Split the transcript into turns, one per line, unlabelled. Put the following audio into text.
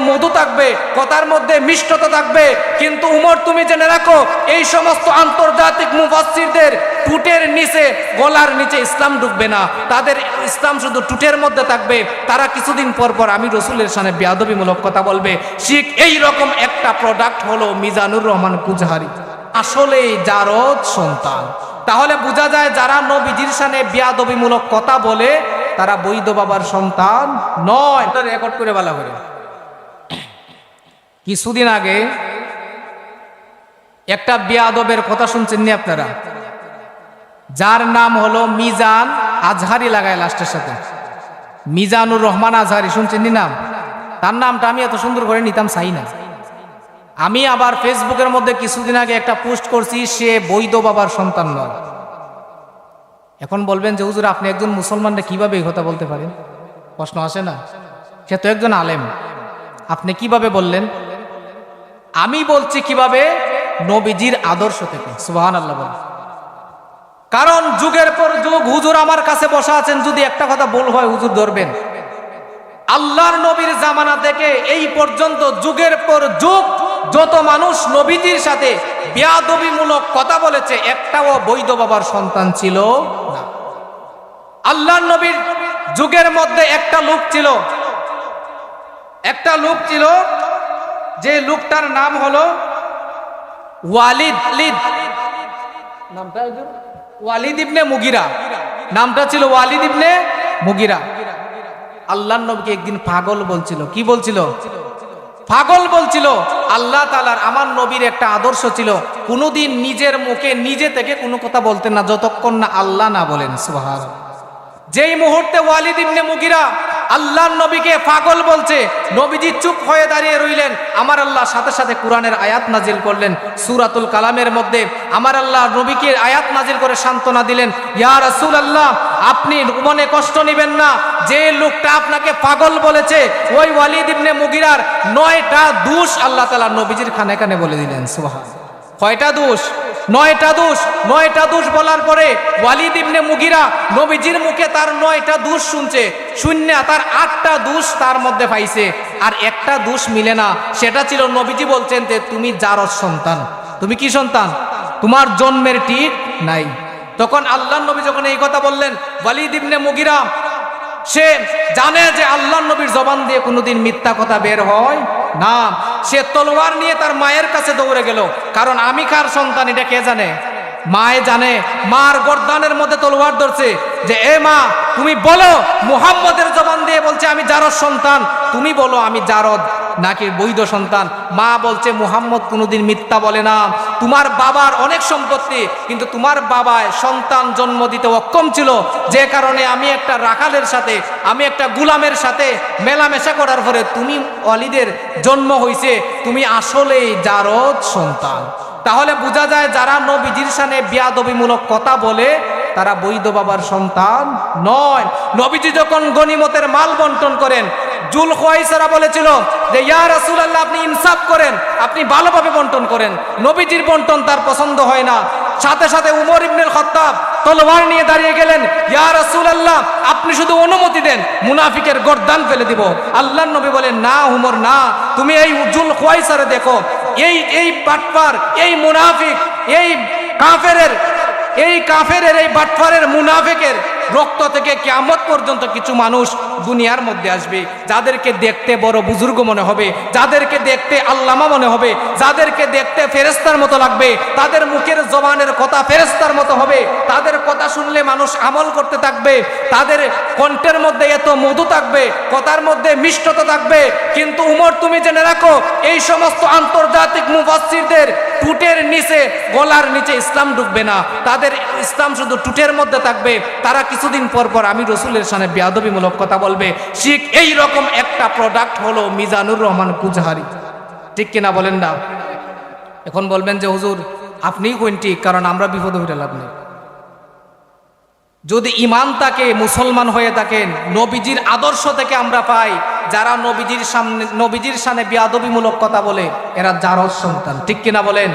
মধু থাকবে, কথার মধ্যে মিষ্টতা থাকবে। কিন্তু উমর, তুমি জেনে রাখো, এই সমস্ত আন্তর্জাতিক মুফাসসিরদের টুটের নিচে, গলার নিচে ইসলাম ঢুকবে না। তাদের ইসলাম শুধু টুটের মধ্যে থাকবে। তারা কিছুদিন পর পর আমি রসুলের সামনে বেয়াদবিমূলক কথা বলবে। শিখ এই রকম একটা প্রোডাক্ট হলো মিজানুর রহমান কুজাহারি। আসলেই জারদ সন্তান। তাহলে বোঝা যায় যারা নবীজির সামনে বেয়াদবিমূলক কথা বলে, তারা বৈধ বাবার সন্তান নয়। রেকর্ড করে বলা করে। কিছুদিন আগে একটা বেয়াদবের কথা শুনছেন নি আপনারা? যার নাম হলো মিজান আজহারি লাগায় লাস্টের সাথে। মিজানুর রহমান আজহারি, শুনছেন নি নাম? তার নামটা আমি এত সুন্দর করে নিতাম চাই না। আমি আবার ফেসবুকের মধ্যে কিছুদিন আগে একটা পোস্ট করছি, সে বৈধ বাবার সন্তান নয়। এখন বলবেন যে, হুজুর, আপনি একজন মুসলমানরা কীভাবে এই কথা বলতে পারেন? প্রশ্ন আসে না। সে তো একজন আলেম। আপনি কীভাবে বললেন? আমি বলছি কীভাবে? নবীজির আদর্শ থেকে। সুবাহান আল্লাহ কারণ যুগের পর যুগ হুজুর আমার কাছে বসা আছেন, যদি একটা কথা বল হয়, হুজুর ধরবেন। আল্লাহর নবীর জামানা থেকে এই পর্যন্ত যুগের পর যুগ যত মানুষ নবীজির সাথে বেয়াদবিমূলক কথা বলেছে, একটাও বৈধ বাবার সন্তান ছিল না। আল্লাহর নবীর যুগের মধ্যে একটা লোক ছিল। একটা লোক ছিল যে লোকটার নাম হলো ওয়ালিদ। লিদ নামটা? ওয়ালিদ ইবনে মুগিরা। নামটা ছিল ওয়ালিদ ইবনে মুগিরা। আল্লাহ নবীকে একদিন পাগল বলছিল। কি বলছিল? পাগল বলছিল, আল্লাহ তালার আমার নবীর একটা আদর্শ ছিল। কোনোদিন নিজের মুখে নিজে থেকে কোনো কথা বলতেন না, যতক্ষণ না আল্লাহ না বলেন। সুবহান যেই মুহূর্তে ওয়ালিদ ইবনে মুগিরা আল্লাহর নবীকে পাগল বলছে। নবীজি চুপ হয়ে দাঁড়িয়ে রইলেন। আমার আল্লাহ সাথে সাথে কোরআনের আয়াত নাজিল করলেন। সূরাতুল কালামের মধ্যে আমার আল্লাহ নবীকে আয়াত নাজিল করে সান্ত্বনা দিলেন। ইয়া রাসূল আল্লাহ আপনি মনে কষ্ট নেবেন না। যে লোকটা আপনাকে পাগল বলেছে, ওই ওয়ালিদ ইবনে মুগিরার নয়টা দোষ আল্লাহ তাআলা নবীজির খানে খানে বলে দিলেন। সুবহান কয়টা দোষ? নয়টা দোষ নয়টা দোষ বলার পরে ওয়ালিদ ইবনে মুগিরা নবীজির মুখে তার নয়টা দোষ শুনছে, শূন্য তার আটটা দোষ তার মধ্যে পাইছে। আর একটা দোষ মিলে না, সেটা ছিল নবীজি বলছেন যে তুমি যার সন্তান। তুমি কি সন্তান? তোমার জন্মের ঠিক নাই। তখন আল্লাহ নবী যখন এই কথা বললেন, ওয়ালিদ ইবনে মুগিরা, সে জানে যে আল্লাহ নবীর জবান দিয়ে কোনোদিন মিথ্যা কথা বের হয় না সে তলোয়ার নিয়ে তার মায়ের কাছে দৌড়ে গেল। কারণ আমি কার সন্তান, এটা কে জানে? মায়ে জানে, মার গর্দানের মধ্যে তলোয়ার ধরছে যে, এ মা, তুমি বলো, মুহাম্মদের জবান দিয়ে বলছে আমি জারদ সন্তান। তুমি বলো আমি জারদ নাকি বৈধ সন্তান? মা বলছে, মুহাম্মদ কোনোদিন মিথ্যা বলে না। তোমার বাবার অনেক সম্পত্তি, কিন্তু তোমার বাবায় সন্তান জন্ম দিতে অক্ষম ছিল। যে কারণে আমি একটা রাখালের সাথে, আমি একটা গুলামের সাথে মেলামেশা করার পরে তুমি অলিদের জন্ম হইছে, তুমি আসলেই জারদ সন্তান। তাহলে বোঝা যায় যারা নবীজির সামনে বিয়াদবিমূলক কথা বলে, তারা বৈধ বাবার সন্তান নয়। নবীজি যখন গনিমতের মাল বন্টন করেন, জুল খোয়াইসারা বলেছিল যে, ইয়া রাসূলুল্লাহ, আপনি ইনসাফ করেন, আপনি ভালোভাবে বন্টন করেন। নবীজির বন্টন তার পছন্দ হয় না। সাথে সাথে উমর ইবনুল খাত্তাব তলোয়ার নিয়ে দাঁড়িয়ে গেলেন, ইয়া রাসুল আল্লাহ আপনি শুধু অনুমতি দেন, মুনাফিকের গর্দান ফেলে দিব। আল্লাহ নবী বলেন, না, উমর, না। তুমি এই জুল খোয়াইসারে দেখো এই এই বাটপার, এই মুনাফিক, এই কাফেরের এই কাফেরের, এই বাটফারের মুনাফেকের রক্ত থেকে কেয়ামত পর্যন্ত কিছু মানুষ দুনিয়ার মধ্যে আসবে। যাদেরকে দেখতে বড় বুজুর্গ মনে হবে, যাদেরকে দেখতে আল্লামা মনে হবে, যাদেরকে দেখতে ফেরেস্তার মতো লাগবে, তাদের মুখের জবানের কথা ফেরেস্তার মতো হবে, তাদের কথা শুনলে মানুষ আমল করতে থাকবে, তাদের কণ্ঠের মধ্যে এত মধু থাকবে, কথার মধ্যে মিষ্টতা থাকবে। কিন্তু উমর, তুমি জেনে রাখো, এই সমস্ত আন্তর্জাতিক মুফাসসিরদের টুটের নিচে, গলার নিচে ইসলাম ঢুকবে না। তাদের ইসলাম শুধু টুটের মধ্যে থাকবে। তারা কিছুদিন পর পর আমি রসুলের সামনে বেয়াদবিমূলক কথা বলবে। শিখ এই রকম একটা প্রোডাক্ট হলো মিজানুর রহমান কুজহারি। ঠিক কিনা বলেন না? এখন বলবেন যে, হুজুর, আপনিই কোন ঠিক কারণ আমরা বিপদে হইতে লাভ নেই। যদি ইমান তাকে, মুসলমান হয়ে থাকেন, নবীজির আদর্শ থেকে আমরা পাই, যারা নবীজির সামনে নবীজির সামনে বিয়াদবিমূলক কথা বলে, এরা জারজ সন্তান। ঠিক কিনা বলেন?